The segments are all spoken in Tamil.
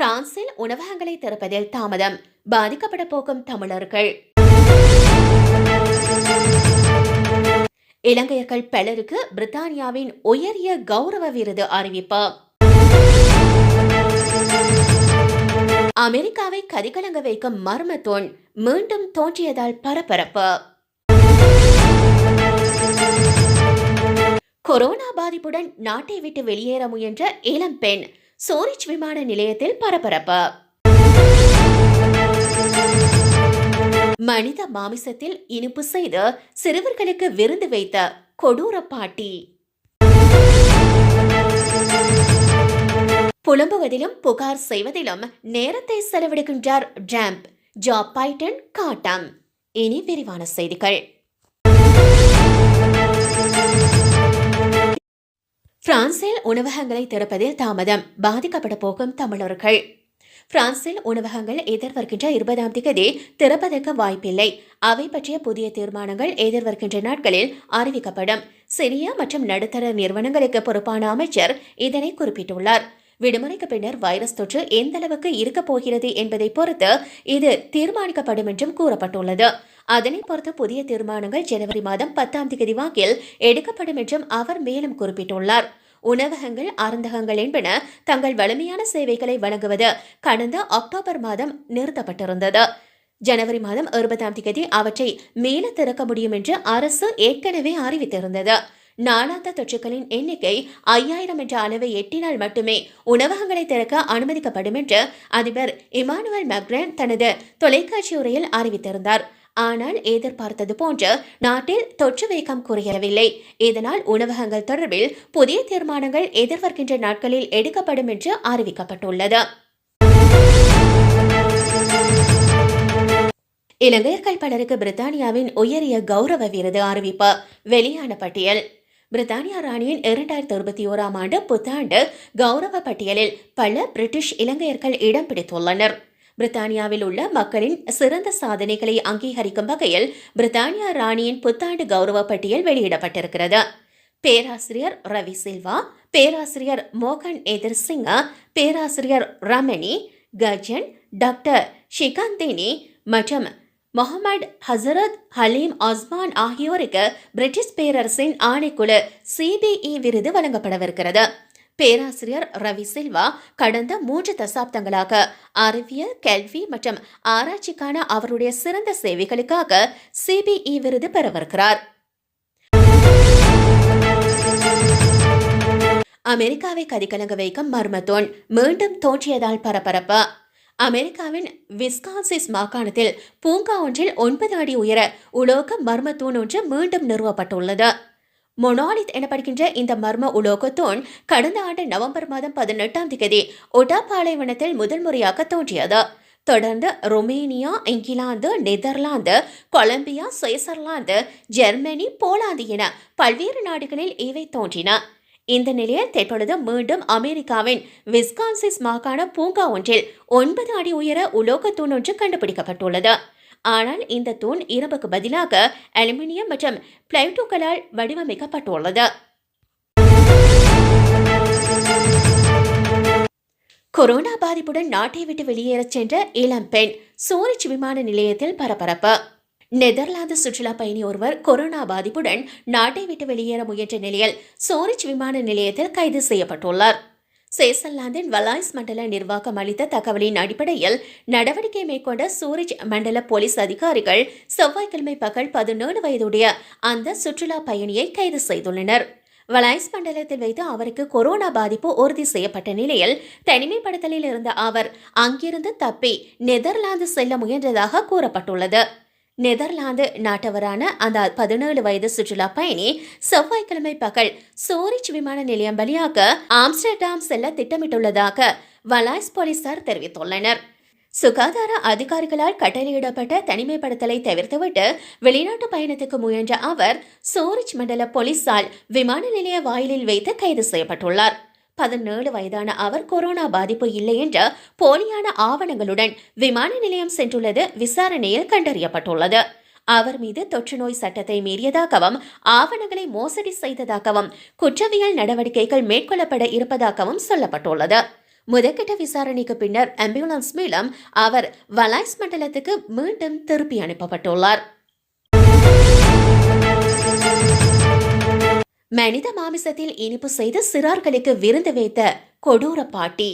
பிரான்சில் உணவகங்களை திறப்பதில் தாமதம். பாதிக்கப்பட போகும் தமிழர்கள். இலங்கையர்கள் பலருக்கு பிரித்தானியாவின் உயரிய கௌரவ விருது அறிவிப்பு. அமெரிக்காவை கதிகலங்க வைக்கும் மர்ம தூண் மீண்டும் தோன்றியதால் பரபரப்பு. கொரோனா பாதிப்புடன் நாட்டை விட்டு வெளியேற முயன்ற இளம்பெண் சோரிச் விமான நிலையத்தில் பரபரப்பு. மனித மாமிசத்தில் இனிப்பு செய்து சிறுவர்களுக்கு விருந்து வைத்த கொடூர பாட்டி. புலம்புவதிலும் புகார் செய்வதிலும் நேரத்தை செலவிடுகின்றார் ஜாம்ப் ஜாப் பைட்டன் காட்டம் இனி விரிவான செய்திகள். பிரான்சில் உணவகங்களை திறப்பதில் தாமதம். பாதிக்கப்பட போகும் தமிழர்கள். பிரான்சில் உணவகங்கள் எதிர்வருகின்ற இருபதாம் தேதி திறப்பதற்கு வாய்ப்பில்லை. அவை பற்றிய புதிய தீர்மானங்கள் எதிர்வருகின்ற நாட்களில் அறிவிக்கப்படும். சிறிய மற்றும் நடுத்தர நிறுவனங்களுக்கு பொறுப்பான அமைச்சர் இதனை குறிப்பிட்டுள்ளார். விடுமுறைக்கு பின்னர் வைரஸ் தொற்று எந்த அளவுக்கு இருக்கப் போகிறது என்பதை பொறுத்து இது தீர்மானிக்கப்படும் என்றும் கூறப்பட்டுள்ளது. அதனை பொறுத்து புதிய தீர்மானங்கள் ஜனவரி மாதம் பத்தாம் தேதி வாக்கில் எடுக்கப்படும் என்றும் அவர் மேலும் குறிப்பிட்டுள்ளார். உணவகங்கள் அருந்தகங்கள் என்பன தங்கள் வலிமையான சேவைகளை வழங்குவது கடந்த அக்டோபர் மாதம் நிறுத்தப்பட்டிருந்தது. ஜனவரி மாதம் இருபதாம் தேதி அவற்றை மேல திறக்க முடியும் என்று அரசு ஏற்கனவே அறிவித்திருந்தது. நாளாந்த தொற்றுகளின் எண்ணிக்கை ஐயாயிரம் என்ற அளவை எட்டினால் மட்டுமே உணவகங்களை திறக்க அனுமதிக்கப்படும் என்று அதிபர் இமானுவல் மக்ரன் தனது தொலைக்காட்சி உரையில் அறிவித்திருந்தார். ஆனால் எதிர்பார்த்தது போன்று நாட்டில் தொற்று வேகம் குறையவில்லை. இதனால் உணவகங்கள் தொடர்பில் புதிய தீர்மானங்கள் எதிர்வருகின்ற நாட்களில் எடுக்கப்படும் என்று அறிவிக்கப்பட்டுள்ளது. இலங்கையர்கள் பலருக்கு பிரித்தானியாவின் உயரிய கௌரவ விருது அறிவிப்பு வெளியான பட்டியல். பிரித்தானியா ராணியின் இரண்டாயிரத்தி இருபத்தி ஓராம் ஆண்டு புத்தாண்டு கௌரவ பட்டியலில் பல பிரிட்டிஷ் இலங்கையர்கள் இடம் பிடித்துள்ளனர். பிரித்தானியாவில் உள்ள மக்களின் சிறந்த சாதனைகளை அங்கீகரிக்கும் வகையில் பிரித்தானியா ராணியின் புத்தாண்டு கௌரவ பட்டியல் வெளியிடப்பட்டிருக்கிறது. பேராசிரியர் ரவி சில்வா பேராசிரியர் மோகன் எதிர் சிங்கா பேராசிரியர் ரமணி கஜன் டாக்டர் ஷிகாந்தினி மற்றும் முகமது ஹசரத் ஹலீம் ஆஸ்மான் ஆகியோருக்கு பிரிட்டிஷ் பேரரசின் ஆணைக்குழு சிபிஇ விருது வழங்கப்படவிருக்கிறது. பேராசிரியர் ரவி சில்வா கடந்த மூன்று தசாப்தங்களாக அறிவியல் கல்வி மற்றும் ஆராய்ச்சிக்கான அவருடைய சிறந்த சேவைகளுக்காக சிபிஇ விருது பெறவிருக்கிறார் அமெரிக்காவை கதிகலங்க வைக்கும் மர்மத்தோன் மீண்டும் தோன்றியதால் பரபரப்பு. அமெரிக்காவின் விஸ்கான்சிஸ் மாகாணத்தில் பூங்கா ஒன்றில் ஒன்பது அடி உயர உலோக மர்மத்தூண் ஒன்று மீண்டும் நிறுவப்பட்டுள்ளது. மொனாலித் எனப்படுகின்ற இந்த மர்ம உலோகத்தூண் கடந்த ஆண்டு நவம்பர் மாதம் பதினெட்டாம் தேதி ஒட்டா பாலைவனத்தில் முதல் முறையாக தோன்றியது. தொடர்ந்து Romania England Netherlands Colombia Switzerland Germany Poland என பல்வேறு நாடுகளில் இவை தோன்றின. இந்த நிலையில் தற்பொழுது மீண்டும் அமெரிக்காவின் விஸ்கான்சிஸ் மாகாண பூங்கா ஒன்றில் ஒன்பது அடி உயர உலோகத்தூண் ஒன்று கண்டுபிடிக்கப்பட்டுள்ளது. ஆனால் இந்த தூண் இரும்புக்கு பதிலாக அலுமினியம் மற்றும் பிளைட்டோக்களால் வடிவமைக்கப்பட்டுள்ளது. கொரோனா பாதிப்புடன் நாட்டை விட்டு வெளியேறச் சென்ற இளம் பெண் சூரிச் விமான நிலையத்தில் பரபரப்பு. நெதர்லாந்து சுற்றுலா பயணி ஒருவர் கொரோனா பாதிப்புடன் நாட்டை விட்டு வெளியேற முயன்ற நிலையில் சோரிச் விமான நிலையத்தில் கைது செய்யப்பட்டுள்ளார். சேசர்லாந்தின் வலாய்ஸ் மண்டல நிர்வாகம் அளித்த தகவலின் அடிப்படையில் நடவடிக்கை மேற்கொண்ட சூரிச் மண்டல போலீஸ் அதிகாரிகள் செவ்வாய்க்கிழமை பகல் பதினேழு வயதுடைய அந்த சுற்றுலா பயணியை கைது செய்துள்ளனர். வலாய்ஸ் மண்டலத்தில் வைத்து அவருக்கு கொரோனா பாதிப்பு உறுதி செய்யப்பட்ட நிலையில் தனிமைப்படுத்தலில் இருந்த அவர் அங்கிருந்து தப்பி நெதர்லாந்து செல்ல முயன்றதாக கூறப்பட்டுள்ளது. நெதர்லாந்து நாட்டவரான அந்த பதினேழு வயது சுற்றுலா பயணி செவ்வாய்க்கிழமை பகல் சோரிச் விமான நிலையம் வழியாக ஆம்ஸ்டர்டாம் செல்ல திட்டமிட்டுள்ளதாக வலாய்ஸ் போலீசார் தெரிவித்துள்ளனர். சுகாதார அதிகாரிகளால் கட்டளையிடப்பட்ட தனிமைப்படுத்தலை தவிர்த்துவிட்டு வெளிநாட்டு பயணத்துக்கு முயன்ற அவர் சோரிச் மண்டல போலீசால் விமான நிலைய வாயிலில் வைத்து கைது செய்யப்பட்டுள்ளார். பதினேழு வயதான அவர் கொரோனா பாதிப்பு இல்லை என்ற போலியான ஆவணங்களுடன் விமான நிலையம் சென்றுள்ளது விசாரணையில் கண்டறியப்பட்டுள்ளது. அவர் மீது தொற்று நோய் சட்டத்தை மீறியதாகவும் ஆவணங்களை மோசடி செய்ததாகவும் குற்றவியல் நடவடிக்கைகள் மேற்கொள்ளப்பட இருப்பதாகவும் சொல்லப்பட்டுள்ளது. முதற்கட்ட விசாரணைக்கு பின்னர் ஆம்புலன்ஸ் மூலம் அவர் வலாய்ஸ் மண்டலத்துக்கு மீண்டும் திருப்பி அனுப்பப்பட்டுள்ளார். மனித மாமிசத்தில் இனிப்பு செய்து சிறார்களுக்கு விருந்து வைத்த கொடூர பாட்டி.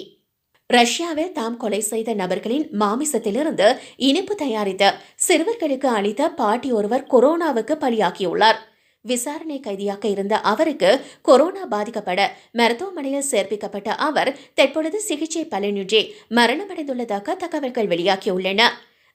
ரஷ்யாவில் தாம் கொலை செய்த நபர்களின் மாமிசத்திலிருந்து இனிப்பு தயாரித்த சிறுவர்களுக்கு அளித்த பாட்டி ஒருவர் கொரோனாவுக்கு பலியாகியுள்ளார். விசாரணை கைதியாக இருந்த அவருக்கு கொரோனா பாதிக்கப்பட மருத்துவமனையில் சேர்ப்பிக்கப்பட்ட அவர் தற்பொழுது சிகிச்சை பலனின்றி மரணமடைந்துள்ளதாக தகவல்கள் வெளியாகியுள்ளன.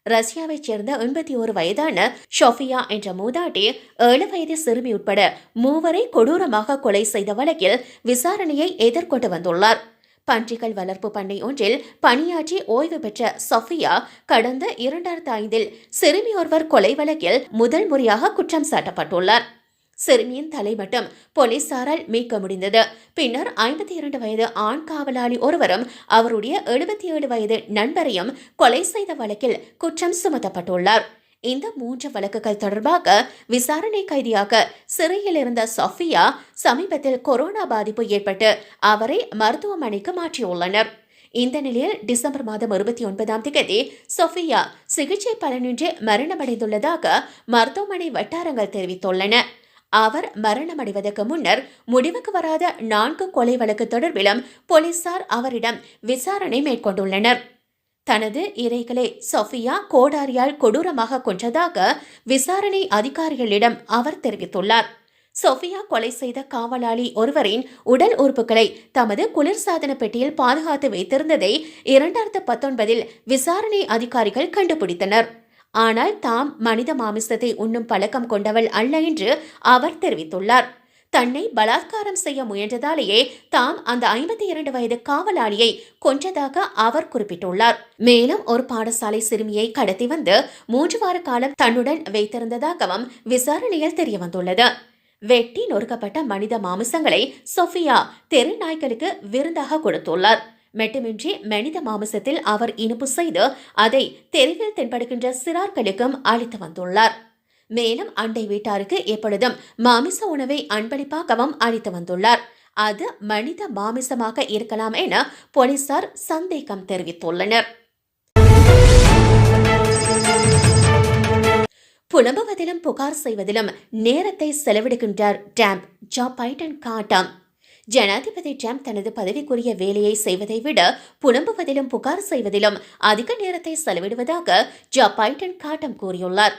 ரஷ்யாவைச் சேர்ந்த எண்பத்தி ஒரு வயதான ஷோஃபியா என்ற மூதாட்டி ஏழு வயது சிறுமி உட்பட மூவரை கொடூரமாக கொலை செய்த வழக்கில் விசாரணையை எதிர்கொண்டு வந்துள்ளார். பன்றிகள் வளர்ப்பு பண்ணை ஒன்றில் பணியாற்றி ஓய்வு பெற்ற சஃபியா கடந்த இரண்டாயிரத்து ஐந்தில் சிறுமி ஒருவர் கொலை வழக்கில் முதல் முறையாக குற்றம் சாட்டப்பட்டுள்ளார். சிறுமியின் தலை மட்டும் போலீசாரால் மீட்க முடிந்தது. பின்னர் ஐம்பத்தி இரண்டு வயது ஆண் காவலாளி ஒருவரும் அவருடைய எழுபத்தி ஏழு வயது நண்பரையும் கொலை செய்த வழக்கில் குற்றம் சுமத்தப்பட்டுள்ளார். இந்த மூன்று வழக்குகள் தொடர்பாக விசாரணை கைதியாக சிறையில் இருந்த சஃபியா சமீபத்தில் கொரோனா பாதிப்பு ஏற்பட்டு அவரை மருத்துவமனைக்கு மாற்றியுள்ளனர். இந்த நிலையில் டிசம்பர் மாதம் இருபத்தி ஒன்பதாம் தேதி சொஃபியா சிகிச்சை பலனின்றி மரணமடைந்துள்ளதாக மருத்துவமனை வட்டாரங்கள் தெரிவித்துள்ளன. அவர் மரணமடைவதற்கு முன்னர் முடிவுக்கு வராத நான்கு கொலை வழக்கு தொடர்பிலும் போலீசார் அவரிடம் விசாரணை மேற்கொண்டுள்ளனர். தனது இறைகளை சஃபியா கோடாரியால் கொடூரமாக கொன்றதாக விசாரணை அதிகாரிகளிடம் அவர் தெரிவித்துள்ளார். சோஃபியா கொலை செய்த காவலாளி ஒருவரின் உடல் உறுப்புகளை தமது குளிர்சாதன பெட்டியில் பாதுகாத்து வைத்திருந்ததை இரண்டாயிரத்து பத்தொன்பதில் விசாரணை அதிகாரிகள் கண்டுபிடித்தனர். ஆனால் தாம் மனித மாமிசத்தை உண்ணும் பழக்கம் கொண்டவள் அல்ல என்று அவர் தெரிவித்துள்ளார். தன்னை பலாத்காரம் செய்ய முயன்றதாலேயே தாம் அந்த ஐம்பத்தி இரண்டு வயது காவலாளியை கொன்றதாக அவர் குறிப்பிட்டுள்ளார். மேலும் ஒரு பாடசாலை சிறுமியை கடத்தி வந்து மூன்று வார காலம் தன்னுடன் வைத்திருந்ததாகவும் விசாரணையில் தெரியவந்துள்ளது. வெட்டி நொறுக்கப்பட்ட மனித மாமிசங்களை சொஃபியா தெரு நாய்களுக்கு விருந்தாக கொடுத்துள்ளார். மட்டுமின்றி மனித மாமிசத்தில் அவர் இனிப்பு செய்து அதை தெருவில் தென்படுகின்ற சிறார்களுக்கும் அளித்து வந்துள்ளார். மேலும் அண்டை வீட்டாருக்கு எப்பொழுதும் மாமிச உணவை அன்பளிப்பாகவும் அளித்து வந்துள்ளார். அது மனித மாமிசமாக இருக்கலாம் என போலீசார் சந்தேகம் தெரிவித்துள்ளனர். புலம்புவதிலும் புகார் செய்வதிலும் நேரத்தை செலவிடுகின்றார் டேம்ப். ஜாப் அண்ட் காட்டம். ஜனாதிபதி ட்ரம்ப் தனது பதவிக்குரிய வேலையை செய்வதை விட புலம்புவதிலும் புகார் செய்வதிலும் அதிக நேரத்தை செலவிடுவதாக ஜா பைட்டன் காட்டம் கூறியுள்ளார்.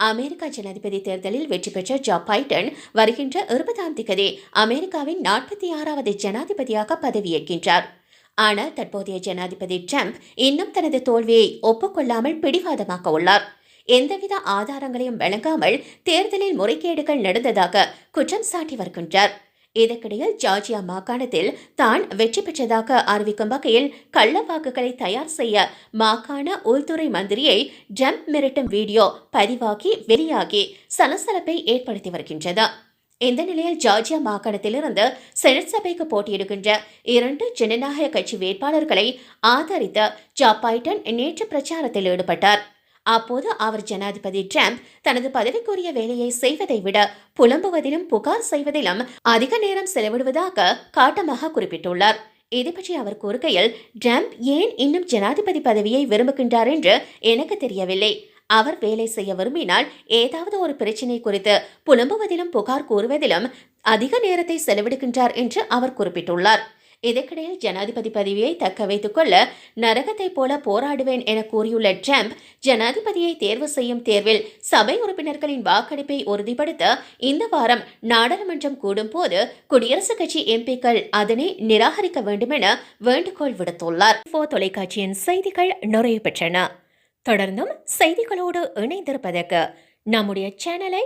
அமெரிக்கா ஜனாதிபதி தேர்தலில் வெற்றி பெற்ற ஜா பைடன் வருகின்ற இருபதாம் திகதி அமெரிக்காவின் நாற்பத்தி ஆறாவது ஜனாதிபதியாக பதவியேற்கின்றார். ஆனால் தற்போதைய ஜனாதிபதி ட்ரம்ப் இன்னும் தனது தோல்வியை ஒப்புக்கொள்ளாமல் பிடிவாதமாக்க உள்ளார். எந்தவித ஆதாரங்களையும் வழங்காமல் தேர்தலில் முறைகேடுகள் நடந்ததாக குற்றம் சாட்டி வருகின்றார். இதற்கிடையில் ஜார்ஜியா மாகாணத்தில் தான் வெற்றி பெற்றதாக அறிவிக்கும் வகையில் கள்ள வாக்குகளை தயார் செய்ய மாகாண உள்துறை மந்திரியை ட்ரம்ப் மிரட்டும் வீடியோ பதிவாகி வெளியாகி சலசலப்பை ஏற்படுத்தி வருகின்றது. இந்த நிலையில் ஜார்ஜியா மாகாணத்திலிருந்து செனட் சபைக்கு போட்டியிடுகின்ற இரண்டு ஜனநாயக கட்சி வேட்பாளர்களை ஆதரித்த ஜா பைடன் நேற்று பிரச்சாரத்தில் ஈடுபட்டார். அப்போது அவர் ஜனாதிபதி ட்ரம்ப் தனது பதவிக்குரிய வேலையை செய்வதை விட புலம்புவதிலும் புகார் செய்வதிலும் அதிக நேரம் செலவிடுவதாக காட்டமாக குறிப்பிட்டுள்ளார். இது பற்றி அவர் கூறுகையில் ட்ரம்ப் ஏன் இன்னும் ஜனாதிபதி பதவியை விரும்புகின்றார் என்று எனக்கு தெரியவில்லை. அவர் வேலை செய்ய விரும்பினால் ஏதாவது ஒரு பிரச்சினை குறித்து புலம்புவதிலும் புகார் கூறுவதிலும் அதிக நேரத்தை செலவிடுகின்றார் என்று அவர் குறிப்பிட்டுள்ளார். இதற்கிடையில் ஜனாதிபதி பதவியை தக்க வைத்துக் கொள்ள நரகத்தைப் போல போராடுவேன் என கூறியுள்ள ட்ரம்ப் ஜனாதிபதியை தேர்வு செய்யும் தேர்வில் சபை உறுப்பினர்களின் வாக்கெடுப்பை உறுதிப்படுத்த இந்த வாரம் நாடாளுமன்றம் கூடும் போது குடியரசுக் கட்சி எம்பிக்கள் அதனை நிராகரிக்க வேண்டும் என வேண்டுகோள் விடுத்துள்ளார். தொலைக்காட்சியின் செய்திகள் நிறைவு பெற்றன. தொடர்ந்தும் செய்திகளோடு இணைந்திருப்பதற்கு நம்முடைய சேனலை